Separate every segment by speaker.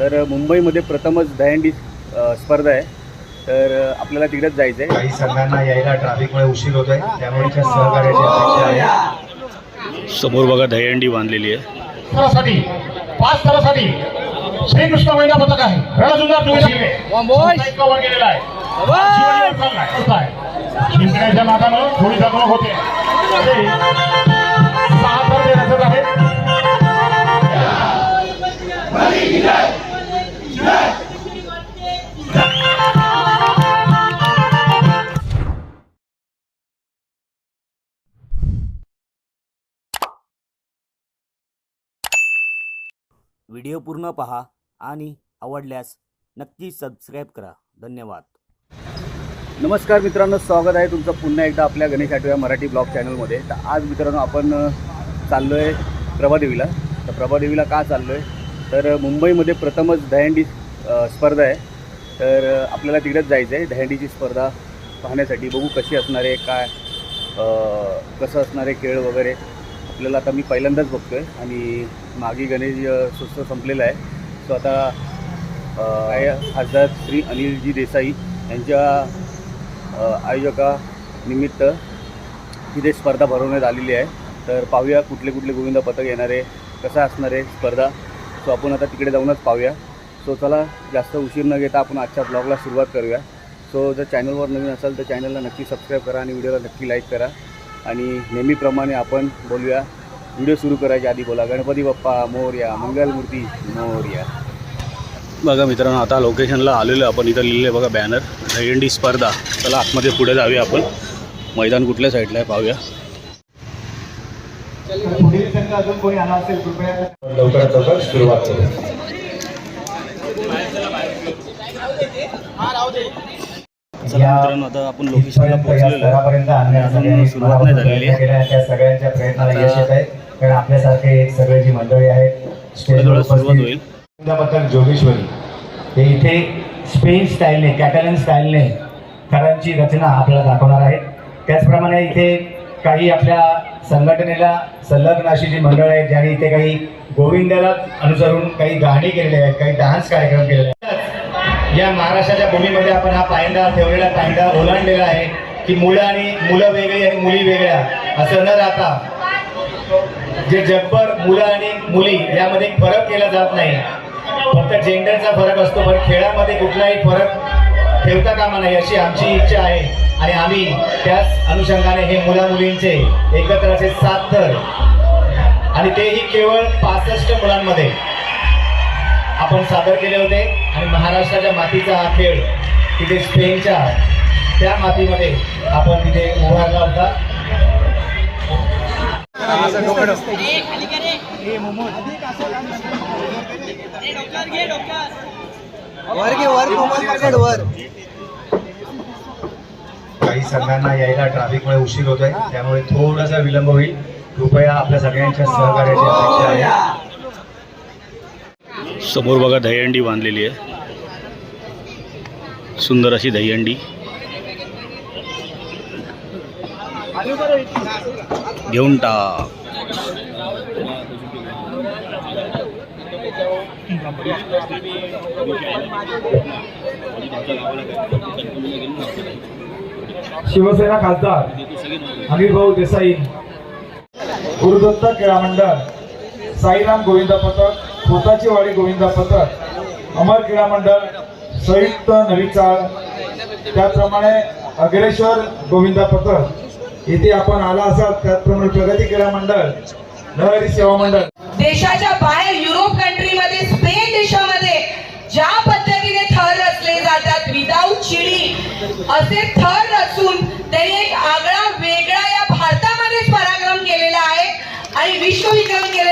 Speaker 1: तर मुंबईमध्ये प्रथमच दहंडी स्पर्धा आहे. तर आपल्याला तिकडेच जायचं आहे
Speaker 2: काही संघांना यायला ट्रॅफिकमुळे उशीर होतोय. त्यामुळे त्या सहकार्याची अपेक्षा आहे
Speaker 1: समोर बघा दहीहंडी बांधलेली आहे.
Speaker 3: पाच स्तरासाठी श्रीकृष्ण महिला पथक आहे. आहे. आहे. जिंकण्याच्या नादानं थोडी दगमग होते. सहा थर देण्याचं आहे
Speaker 4: व्हिडिओ पूर्ण पहा आणि आवडल्यास नक्की सबस्क्राईब करा. धन्यवाद.
Speaker 1: नमस्कार मित्रांनो स्वागत आहे तुमचं पुन्हा एकदा आपल्या गणेश आठव्या मराठी ब्लॉग चॅनलमध्ये. तर आज मित्रांनो आपण चाललो आहे प्रभादेवीला. तर प्रभादेवीला का चाललो आहे तर मुंबईमध्ये प्रथमच दहंडी स्पर्धा आहे. तर आपल्याला तिकडेच जायचं आहे दहंडीची स्पर्धा पाहण्यासाठी. बघू कशी असणार आहे काय कसं असणार आहे खेळ वगैरे. आपल्याला आता मी पहिल्यांदाच बघतो आहे आणि मागे गणेश अ, संपलेला आहे. सो आता आहे खासदार श्री अनिलजी देसाई यांच्या आयोजकानिमित्त तिथे स्पर्धा भरवण्यात आलेली आहे. तर पाहूया कुठले कुठले गोविंद पथक येणार आहे कसा असणार आहे स्पर्धा. सो आपण आता तिकडे जाऊनच पाहूया. सो चला जास्त उशीर न घेता आपण आजच्या ब्लॉगला सुरुवात करूया. सो जर चॅनलवर नवीन असाल तर चॅनलला नक्की सबस्क्राईब करा आणि व्हिडिओला नक्की लाईक करा. आणि नेहमीप्रमाणे आपण बोलूया. व्हिडिओ सुरू करायच्या आधी बोला. गणपती बाप्पा मोर्या मंगलमूर्ती मोर्या. बघा मित्रांनो आता लोकेशनला आलेलो आपण. इथं लिहिलं आहे बघा बॅनर दहीहंडी स्पर्धा. चला आतमध्ये पुढे जाऊया आपण. मैदान कुठल्या साईडला आहे पाहूया.
Speaker 3: पुढील संघ अजून कोणी आला असेल कृपया
Speaker 2: लवकरात लवकर सुरुवात करू
Speaker 1: चला मित्रांनो आता आपण लोकेशनला
Speaker 2: इथपर्यंत या
Speaker 1: पोहोचलेलो आहे.
Speaker 2: स्तरापर्यंत आणण्याचा
Speaker 1: अजून
Speaker 2: ज्यांनी
Speaker 1: सुरुवात नाही झालेली आहे.
Speaker 2: प्रयत्न केला आहे, त्या सगळ्यांच्या प्रयत्नाला यश येत आहे. कारण आपल्यासारखे सगळे जी मंडळी आहेत स्टेजवर
Speaker 1: सुरुवात होईल.
Speaker 2: जोगेश्वरी. हे इथे स्पेन स्टाईलने कॅटलन स्टाईलने थरांची रचना आपल्याला दाखवणार आहेत. त्याचप्रमाणे इथे काही आपल्या संघटनेला संलग्न अशी जी मंडळ आहेत ज्यांनी इथे काही गोविंदाला अनुसरून काही गाणी केलेली आहेत काही डान्स कार्यक्रम केलेले आहेत. या महाराष्ट्राच्या भूमीमध्ये आपण हा पायंडा ठेवलेला पायंडा ओलांडलेला आहे की मुलं आणि मुलं वेगळी आणि मुली वेगळ्या. असं न राहता जे जगभर मुलं आणि मुली यामध्ये फरक केला जात नाही. फक्त जेंडरचा फरक असतो पण खेळामध्ये कुठलाही फरक ठेवता कामा नाही अशी आमची इच्छा आहे. आणि आम्ही त्याच अनुषंगाने हे मुला मुलींचे एकत्र असे सात थर आणि तेही केवळ पासष्ट मुलांमध्ये. आपण सादर केले होते. आणि महाराष्ट्राच्या मातीचा हा खेळ तिथे स्पेनच्या त्या मातीमध्ये आपण तिथे उभारला होता. काही संघांना यायला ट्रॅफिकमुळे उशीर होतोय. त्यामुळे थोडासा विलंब होईल. कृपया आपल्या सगळ्यांच्या सहकार्याची अपेक्षा आहे.
Speaker 1: समोर बघा दहीहंडी बांधलेली आहे. सुंदर अशी दहीहंडी. घेऊन टाक.
Speaker 3: शिवसेना खासदार अनिल भाऊ देसाई गुरुदत्त क्रीडा मंडळ साईराम गोविंदा पथक पोताची वाडी गोविंदा पथक अमर क्रीडा मंडळ संयुक्त नवी चाळ. त्याचप्रमाणे अग्रेश्वर गोविंदा पथक इथे आपण आला असाल त्याचप्रमाणे प्रगती क्रीडा मंडळ लहरी सेवा मंडळ.
Speaker 5: देशाच्या बाहेर युरोप कंट्रीमध्ये स्पेन देशामध्ये ज्या पद्धतीने थर रचले जातात विदाऊट चिडी असे थर रचून त्यांनी एक आगळा वेगळा या भारतामध्येच पराक्रम केलेला आहे. आणि विश्वविक्रम केलेला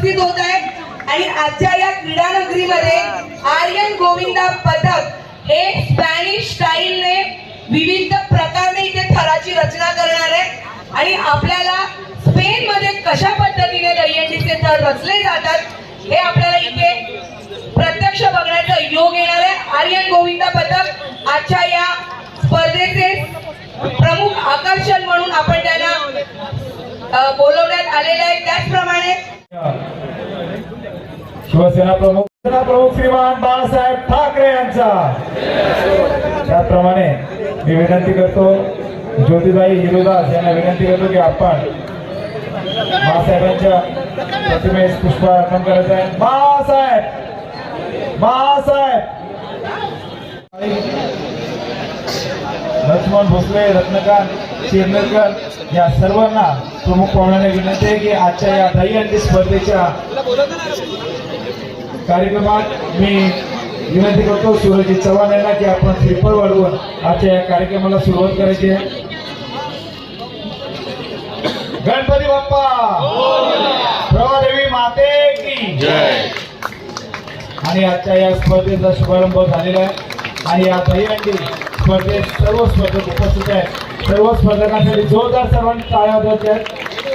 Speaker 5: उपस्थित होत आहेत. आणि आजच्या या क्रीडानगरीमध्ये आर्यन गोविंदा पथक हे स्पॅनिश स्टाईलने विविध प्रकारने इथे थराची रचना करणार आहे. आणि आपल्याला स्पेन मध्ये कशा पद्धतीने दहीहंडीचे थर रचले जातात हे आपल्याला इथे प्रत्यक्ष बघण्याचा योग येणार आहे. आर्यन गोविंदा पथक आजच्या या स्पर्धेचे प्रमुख आकर्षण म्हणून आपण त्यांना बोलवण्यात आलेलं आहे. त्याचप्रमाणे
Speaker 3: शिवसेना प्रमुख प्रमुख श्रीमान बाळासाहेब ठाकरे यांचा. त्याचप्रमाणे मी विनंती करतो ज्योतिबाई हिरोदास यांना विनंती करतो की आपण बाळासाहेबांच्या प्रतिमेस पुष्प अर्पण करत आहे. बाळासाहेब! बाळासाहेब! लक्ष्मण भोसले रत्नकांत शिरनेरकर या सर्वांना प्रमुख पाहुण्याने विनंती आहे की आजच्या या दही दहीहंडी स्पर्धेच्या कार्यक्रमात मी विनंती करतो सूरजी चव्हाण यांना की आपण श्रीफळ वाढवून आजच्या या कार्यक्रमाला सुरुवात करायची आहे. गणपती बाप्पा! प्रभादेवी माते की! जय आणि आजच्या या स्पर्धेचा शुभारंभ झालेला आहे. आणि या दही दहीहंडी स्पर्धेत सर्व स्पर्धक उपस्थित आहेत. सर्व स्पर्धकांसाठी जोरदार सर्वांनी टाळ्या वाजवायच्या आहेत.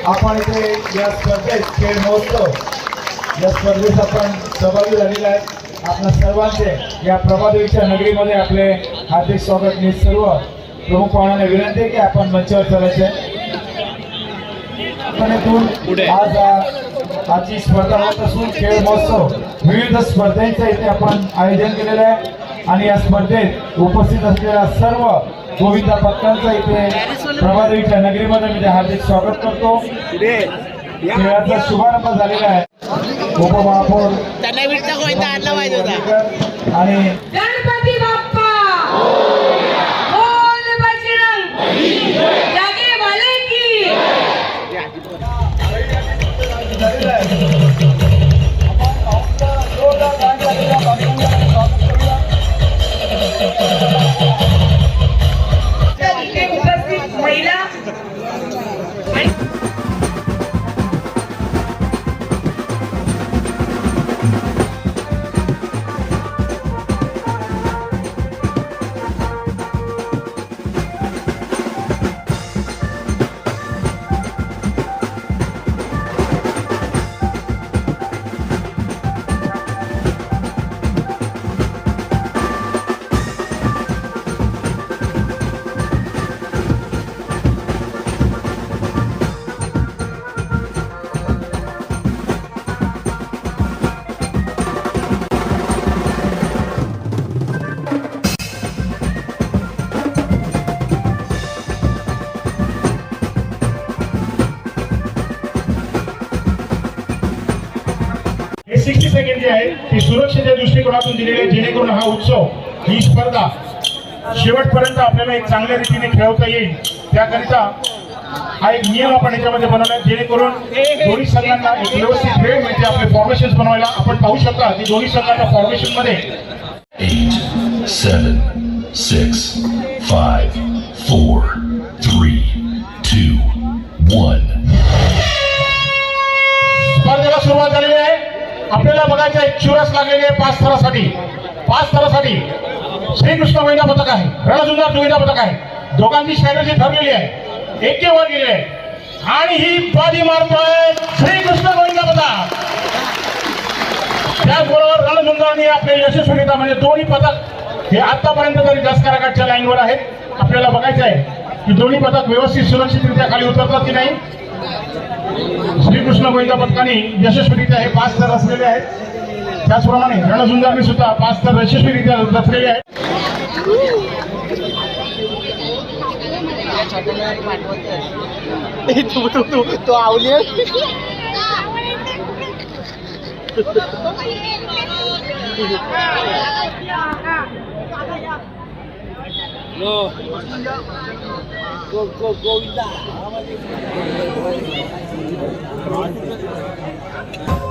Speaker 3: आपण इथे या स्पर्धेत खेळ महोत्सव या स्पर्धेत आपण सहभागी झालेला आहे आपल्या सर्वांचे या प्रभादेवीच्या नगरीमध्ये आपले हार्दिक स्वागत. मी सर्व प्रमुख पाहुण्यांना विनंती आहे की आपण मंचावर चालायचे. पुढे. आज आजची स्पर्धा होत असून खेळ महोत्सव विविध स्पर्धांचं इथे आपण आयोजन केलेलं आहे. आणि या स्पर्धेत उपस्थित असलेल्या सर्व गोविंदा पथकांचं इथे प्रभादेवीच्या नगरीमध्ये मी ते हार्दिक स्वागत करतो. खेळाचा शुभारंभ झालेला आहे. उपमहापौर आणि
Speaker 6: जे आहे ते सुरक्षेच्या दृष्टिकोनातून दिलेले आहे, जेणेकरून हा उत्सव ही स्पर्धा शेवटपर्यंत आपल्याला एक चांगल्या रीतीने खेळवता येईल. त्याकरिता हा एक नियम आपण याच्यामध्ये बनवला जेणेकरून दोन्ही संघांना एक व्यवस्थित वेळ मिळते आपले फॉर्मेशन बनवायला. आपण पाहू शकता की दोन्ही संघांच्या
Speaker 7: फॉर्मेशनमध्ये six, five, four, three, two, one.
Speaker 6: स्पर्धेला सुरुवात झालेली आहे. आपल्याला बघायचं आहे चुरस लागलेली आहे पाच थरासाठी. पाच थरासाठी. श्रीकृष्ण महिना पथक आहे रणसुंदर गोविंदा पथक आहे. दोघांची स्ट्रॅटर्जी ठरलेली आहे. एकेवर गेलेली आहे. आणि ही बाजी मारतोय श्रीकृष्ण गोविंदा पथक. त्याचबरोबर रणसुंदरांनी आपले यशस्वीता म्हणजे दोन्ही पथक हे आतापर्यंत तरी दसकाराघाटच्या लाईनवर आहेत. आपल्याला बघायचं आहे की दोन्ही पथक व्यवस्थित सुरक्षितरित्या खाली उतरतात की नाही? श्रीकृष्ण गोविंदा पथकाने यशस्वीरित्या हे पाच थर असलेले आहेत. त्याचप्रमाणे रणसुंदरने सुद्धा पाच थर यशस्वीरित्या रचलेले आहेत.
Speaker 8: तो आवली
Speaker 9: No. Go, go, go,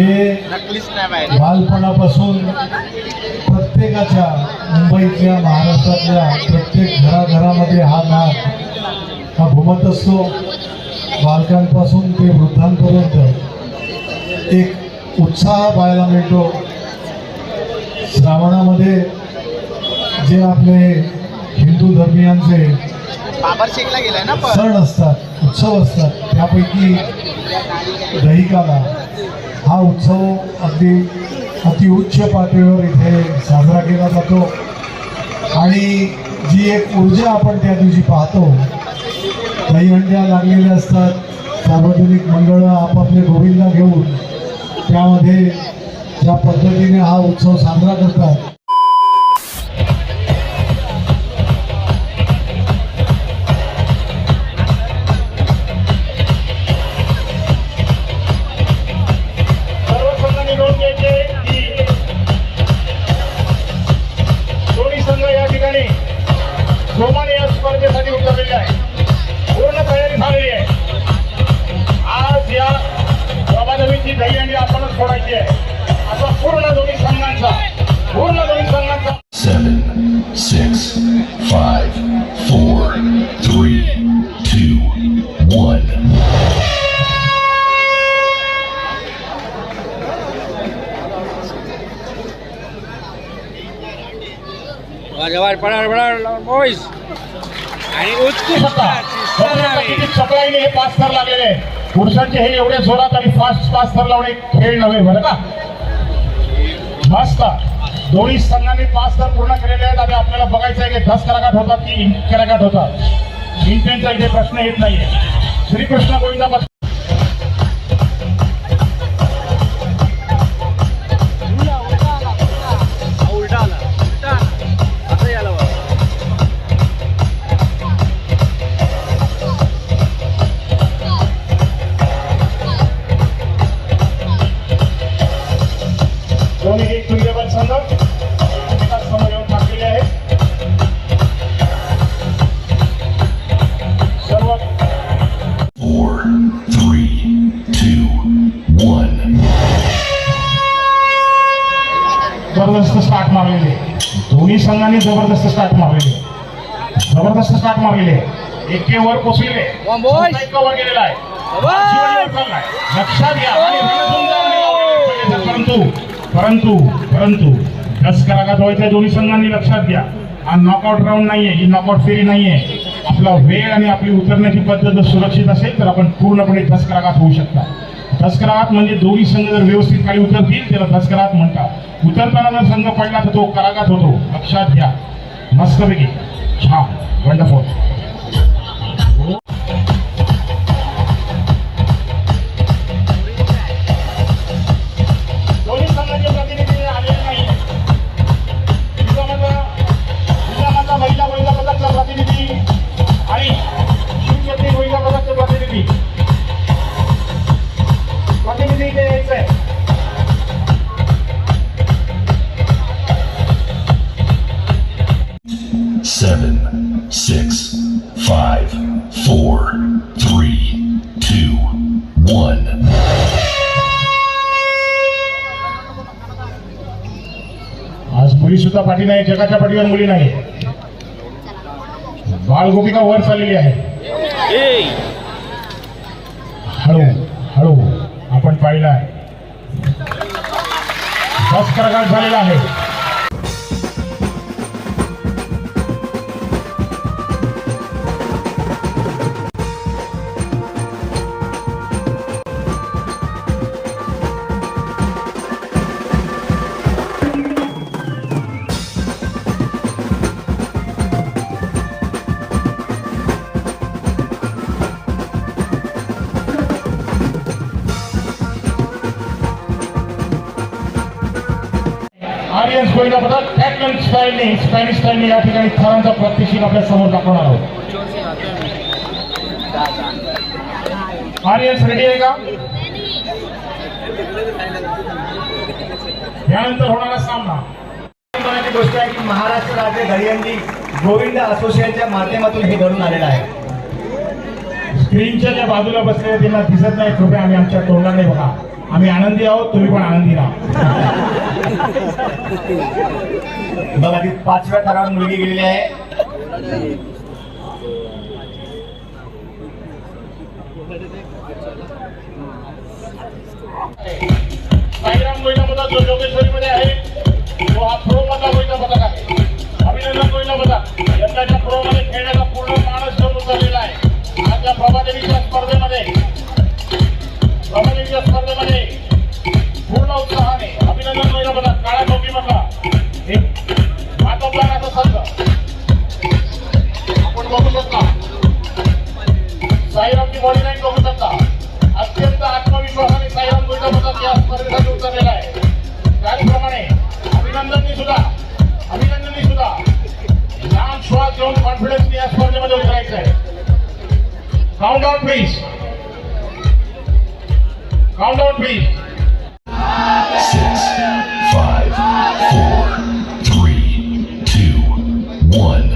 Speaker 9: हे बालपणापासून प्रत्येकाच्या मुंबईतल्या महाराष्ट्रातल्या प्रत्येक घराघरामध्ये हा नाद हा घुमत असतो. बालकांपासून ते वृद्धांपर्यंत एक उत्साह पाहायला मिळतो. श्रावणामध्ये जे आपले हिंदू धर्मियांचे सण असतात उत्सव असतात त्यापैकी दहिकाला हा उत्सव अगदी अतिउच्च पातळीवर इथे साजरा केला जातो. आणि जी एक ऊर्जा आपण त्या दिवशी पाहतो दहीहंड्या लागलेल्या असतात सार्वजनिक मंडळं आपापले गोविंदा घेऊन त्यामध्ये ज्या पद्धतीने हा उत्सव साजरा करतात
Speaker 7: three, two, one.
Speaker 1: आणि
Speaker 6: किती चपळाईने हे पाच थर लागलेले आहे. पुरुषांचे हे एवढे जोरात आणि फास्ट पाच थर लावणे खेळ नव्हे बरं का? मस्त. दोन्ही संघांनी पाच तर पूर्ण केलेले आहेत. आणि आपल्याला बघायचं आहे की दस कराघाट होतात की इंच करागाट होतात. इंटेनचा इथे प्रश्न येत नाहीये. श्रीकृष्ण गोविंदा दोन्ही एक समोर येऊन टाकलेले सर्व
Speaker 7: one.
Speaker 6: जबरदस्त स्टार्ट मारलेले. दोन्ही संघांनी जबरदस्त स्टार्ट मारलेले. जबरदस्त स्टार्ट मारलेले. एके वर पोचलेले. गेलेला आहे. लक्षात घ्या. परंतु परंतु परंतु दस कराघात व्हायच्या दोन्ही संघांनी लक्षात घ्या. हा नॉकआउट राऊंड नाहीये ही नॉकआउट फेरी नाहीये. आपला वेळ आणि आपली उतरण्याची पद्धत जर सुरक्षित असेल तर आपण पूर्णपणे दस होऊ शकता. दसकरात म्हणजे दोन्ही संघ जर व्यवस्थित खाली उतरतील त्याला दसकरात म्हणतात. उतरताना जर संघ पडला तर तो कराघात होतो. लक्षात घ्या. मस्तपैकी. छान. वंडरफुल पाठी नाही जगाच्या पाठीवर मुली नाही. बाळगोपिका वर चाललेली आहे. हळू हळू आपण पाहिलं आहे. बस करगाट झालेला आहे. पदक कॅप्टन स्टाईलने स्पॅनिश स्टाईलने या ठिकाणी थरांचा प्रात्यक्षिक आपल्यासमोर दाखवणार आहोत. आर्यन्स रेडी आहे का? यानंतर होणारा सामना.
Speaker 2: गोष्ट आहे की महाराष्ट्र राज्य दहीहंडी गोविंद असोसिएशनच्या माध्यमातून हे घडून आलेलं आहे.
Speaker 6: स्क्रीनच्या ज्या बाजूला बसलेले त्यांना दिसत नाही. कृपया आम्ही आमच्या तोंडाकडे बघा. आम्ही आनंदी आहोत तुम्ही पण आनंदी राहा.
Speaker 2: बघा ती पाचव्या थरावर मुलगी गेलेली आहे.
Speaker 6: साईराम गोविंदा पदक जो जोगेश्वरीमध्ये आहे. तो हा प्रो मधला गोविंदा बघा आहे. अभिनंदन गोविंदा पदक यंदाच्या प्रो मध्ये खेळण्याचा पूर्ण माणूस घेऊन उतरलेला आहे. आज या प्रभादेवीच्या स्पर्धेमध्ये प्रभादेवीच्या स्पर्धेमध्ये पूर्ण उत्साहाने अभिनंदन गोविंदा पदक काळ्या टोपी मधला एक मातब्बार असा संघ आपण बघू शकता साईरामची बॉडी लाईन बघू शकता अत्यंत आत्मविश्वासाने साईराम गुंडापतात या स्पर्धेसाठी उतरलेला आहे त्याचप्रमाणे अभिनंदननी सुद्धा अभिनंदननी सुद्धा लहान श्वास घेऊन कॉन्फिडन्सने या स्पर्धेमध्ये उतरायचं आहे count down please count down please
Speaker 7: Six, five, four, three, two, one.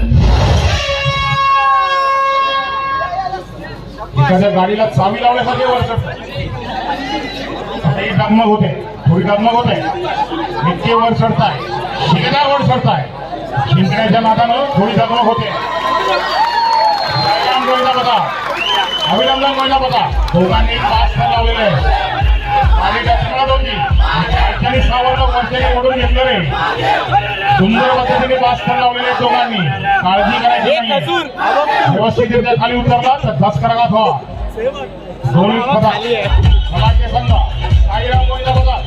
Speaker 6: एखाद्या गाडीला चावी लावण्यासाठी वर चढतो. आता ही डगमग होते थोडी डगमग होते इतके वर चढताय शिकणार वर चढताय शिंकण्याच्या नादानं थोडी डगमग होते साईराम गोविंदा बघा अभिनंदन गोविंदा बघा दोघांनी पाच तर लावलेले आहे आणि दोन्ही अडचणी सावरलं वरच्याने ओढून घेतलं रे सुंदर पद्धतीने तर लावलेले दोघांनी. काळजी करायची नाही. व्यवस्थितरित्या खाली उतरला तर धस करायला हवा दोन्ही पदक मलाचे संघ साईराम गोविंदा बघा.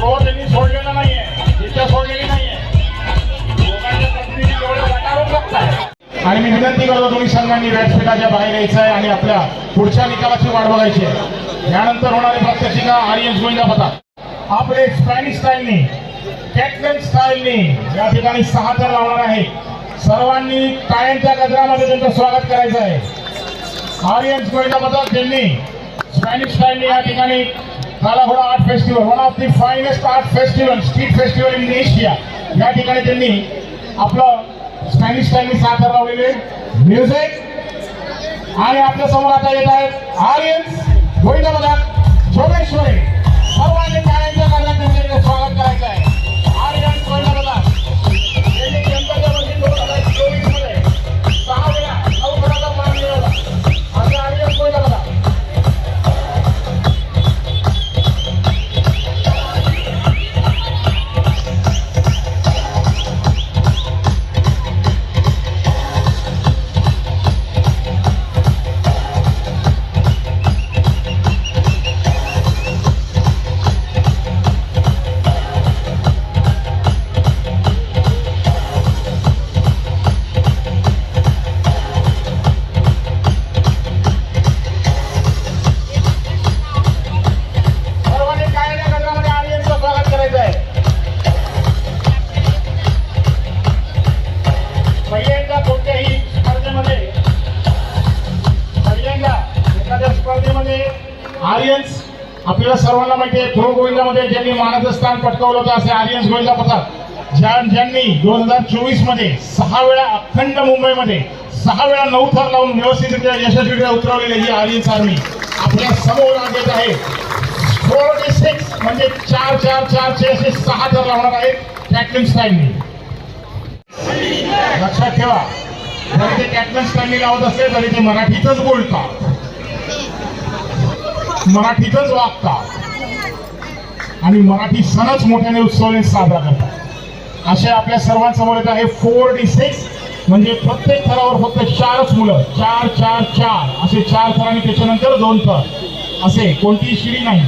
Speaker 6: तो त्यांनी सोडलेला नाहीये. तिथे सोडलेली नाहीये. दोघांच्या प्रतिनिधी एवढे वाटावून बघताय आणि मी विनंती करतो दोन्ही संघांनी व्यासपीठाच्या बाहेर यायचं आहे आणि आपल्या पुढच्या निकालाची वाट बघायची आहे. यानंतर होणारे प्रात्यक्षिका आर्यन्स गोविंदा पता आपले स्पॅनिश स्टाईलने कॅटलन स्टाईलने या ठिकाणी सहा तर लावणार आहे सर्वांनी टाळ्यांच्या गजरामध्ये त्यांचं स्वागत करायचं आहे. आर्यन्स गोविंदा पता त्यांनी स्पॅनिश स्टाईलने या ठिकाणी Kalaghoda art festival one of the finest art festival street festival in Asia या ठिकाणी त्यांनी आपलं स्पॅनिश स्टाईलिश सादर लावलेले म्युझिक आणि आपल्यासमोर आता येत आहेत आर्यन्स गोविंद मदान जोगेश्वरी. सर्वांनी टाळ्यांच्या त्यांचे स्वागत करायचं आहे. आर्यन्स आपल्याला सर्वांना माहिती आहे प्रो गोविंदामध्ये ज्यांनी मानाचं स्थान पटकावलं होतं असे आर्यन्स गोविंदा पथक ज्या ज्यांनी दोन हजार चोवीसमध्ये सहा वेळा अखंड मुंबईमध्ये सहा वेळा नऊ थर लावून व्यवस्थितरित्या यशस्वीरित्या उतरवलेली ही आर्यन्स आर्मी आपल्यासमोर आज येत आहे. फोर्टी सिक्स म्हणजे चार चार चार चे असे सहा थर लावणार आहेत. कॅटलिन स्टाईलनी लक्षात ठेवा. जरी ते कॅटलिन स्टाईलनी लावत असले तरी ते मराठीतच बोलतात. मराठीतच वागतात. आणि मराठी सणच मोठ्याने उत्सवाने साजरा करतात. असे आपल्या सर्वांसमोर येत आहे फोर डी सिक्स म्हणजे प्रत्येक थरावर फक्त चारच मुलं. चार चार चार. असे चार थर आणि त्याच्यानंतर दोन थर. असे कोणतीही शिडी नाही.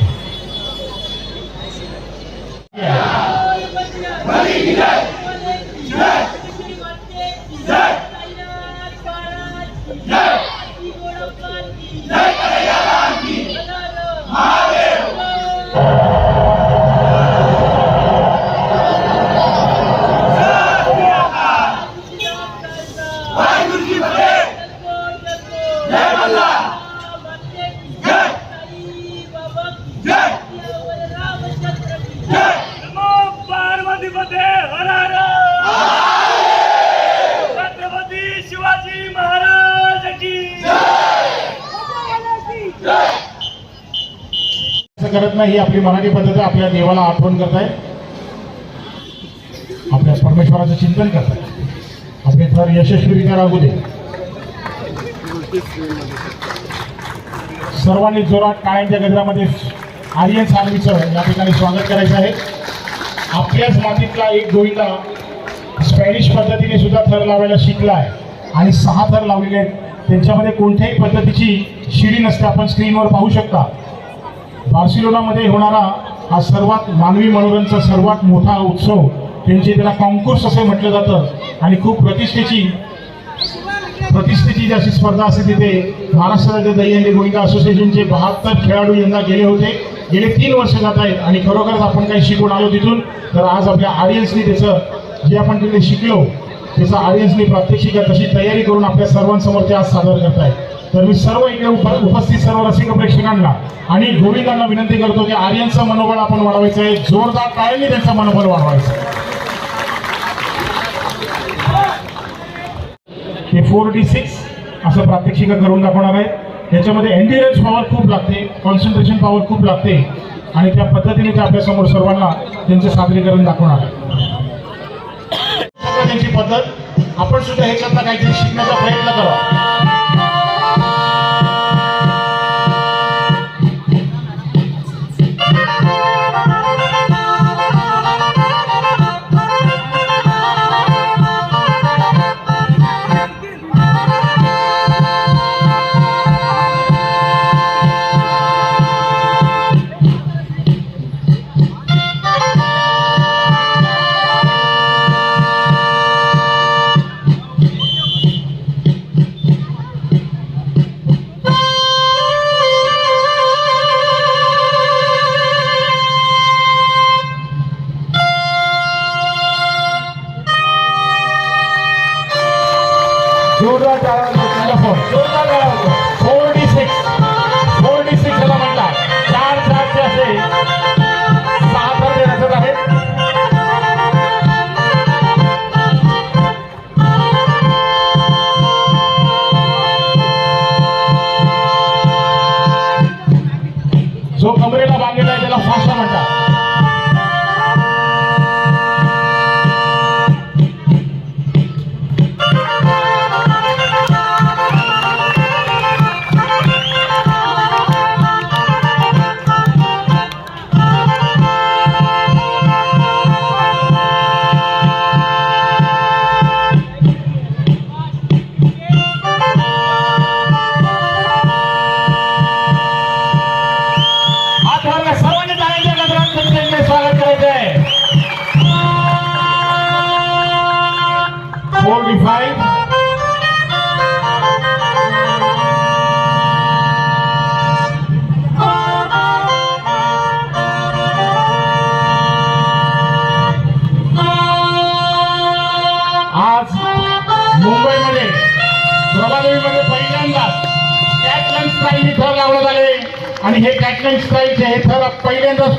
Speaker 10: Yeah मध्ये हर हर
Speaker 6: करत नाही ही आपली मराठी पद्धत आहे आपल्या देवाला आठवण करताय. आपल्या परमेश्वराचं चिंतन करताय. आपले थर यशस्वीरित्या राहू दे सर्वांनी जोरात कायमच्या गजरामध्ये आर्यन सानवीचं या ठिकाणी स्वागत करायचं आहे. आपल्याच मातीतला एक गोविंदा स्पॅनिश पद्धतीने सुद्धा थर लावायला शिकला आहे आणि सहा थर लावलेले आहेत. त्यांच्यामध्ये कोणत्याही पद्धतीची शिडी नसते. आपण स्क्रीनवर पाहू शकता. बार्सिलोनामध्ये होणारा हा सर्वात मानवी मनोरंजनचा सर्वात मोठा उत्सव त्यांचे त्याला कॉन्कुर्स असे म्हटलं जातं. आणि खूप प्रतिष्ठेची प्रतिष्ठेची जी अशी स्पर्धा असते तिथे महाराष्ट्र राज्य दहीहंडी गोविंदा असोसिएशनचे बहात्तर खेळाडू यंदा गेले होते. गेले तीन वर्ष जात आहेत आणि खरोखरच आपण काही शिकून आलो तिथून. तर आज आपल्या ऑडियन्सनी त्याचं जे आपण तिथे शिकलो त्याचं ऑडियन्सनी प्रात्यक्षिक तशी तयारी करून आपल्या सर्वांसमोर ते आज सादर करतायत. तर मी सर्व इकडे उप उपस्थित सर्व रसिक प्रेक्षकांना आणि गोविंदांना विनंती करतो की आर्यनचं मनोबल आपण वाढवायचं आहे. जोरदार टाळ्यांनी त्यांचं मनोबल वाढवायचं आहे. ते फोर डी सिक्स असं प्रात्यक्षिक करून दाखवणार आहे. त्याच्यामध्ये एन्ड्युरन्स पॉवर खूप लागते कॉन्सन्ट्रेशन पॉवर खूप लागते आणि त्या पद्धतीने ते आपल्यासमोर सर्वांना त्यांचं सादरीकरण दाखवणार आहे. त्यांची पद्धत आपण सुद्धा ह्याच्यातला काहीतरी शिकण्याचा प्रयत्न करा. जोरदार टाळा तुमचा फोन जोरदार टाळा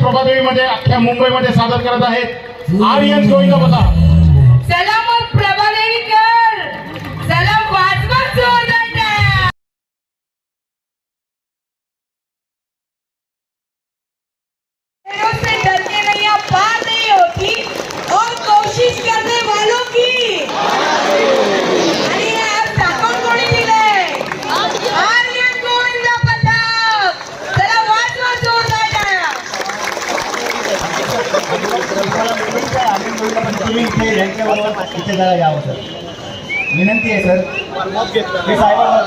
Speaker 6: प्रभादेवीमध्ये अख्ख्या मुंबईमध्ये सादर करत आहेत. आर्यन गोविंद बसा?
Speaker 5: चला मग हो प्रभादेवीकर! चला वाजवा जोरदार टाळ्या. पेड़ों से डरने नैया पार नहीं होती और कोशिश करने वालों की आणि हे आज दाखवून कोणी दिलंय आर्यन गोविंद पथक चला वाजवा जोरदार टाळ्या.
Speaker 2: तुम्ही इथे यांच्याबरोबर इथे जरा यावं सर विनंती आहे सर. हे साहेबांना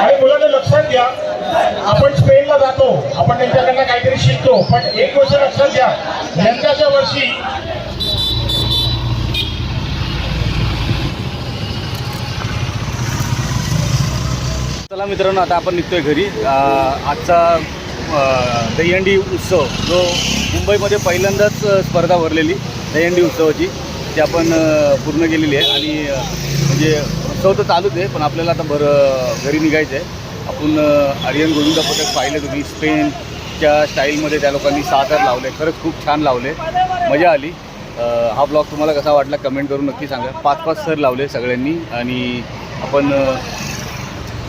Speaker 6: आणि मुलांना लक्षात घ्या. आपण स्पेनला जातो. आपण त्यांच्याकडनं काहीतरी शिकतो. पण एक गोष्ट लक्षात घ्या. यंदाच्या वर्षी
Speaker 1: चला मित्रांनो आता आपण निघतोय घरी. आजचा दहीहंडी उत्सव जो मुंबईमध्ये पहिल्यांदाच स्पर्धा भरलेली दहीहंडी उत्सवाची ती आपण पूर्ण केलेली आहे. आणि म्हणजे उत्सव तर चालूच आहे पण आपल्याला आता बरं घरी निघायचं आहे. आपण आर्यन गोविंदा पथक पाहिलं तुम्ही स्पेनच्या स्टाईलमध्ये त्या लोकांनी साखर लावले खरंच खूप छान लावले. मजा आली. हा ब्लॉग तुम्हाला कसा वाटला कमेंट करून नक्की सांगा. पाच पाच सर लावले सगळ्यांनी आणि आपण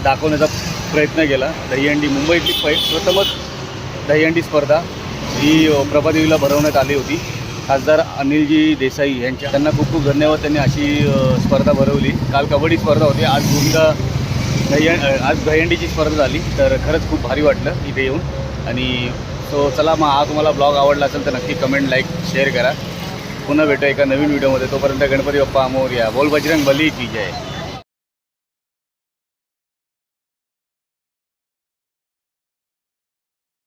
Speaker 1: दाखवण्याचा प्रयत्न केला. दहीहंडी मुंबईतली पै प्रथमच दहीहंडी स्पर्धा ही प्रभादेवीला भरवण्यात आली होती. खासदार अनिलजी देसाई यांच्या. त्यांना खूप खूप धन्यवाद. त्यांनी अशी स्पर्धा भरवली. काल कबड्डी स्पर्धा होती. आज भूमिका दही आज दहीहंडीची स्पर्धा झाली. तर खरंच खूप भारी वाटलं इथे येऊन. आणि सो चला मग हा तुम्हाला ब्लॉग आवडला असेल तर नक्की कमेंट लाईक शेअर करा. पुन्हा भेटू एका नवीन व्हिडिओमध्ये. तोपर्यंत गणपती बाप्पा अमोर या. बोल बजरंग बली की जय.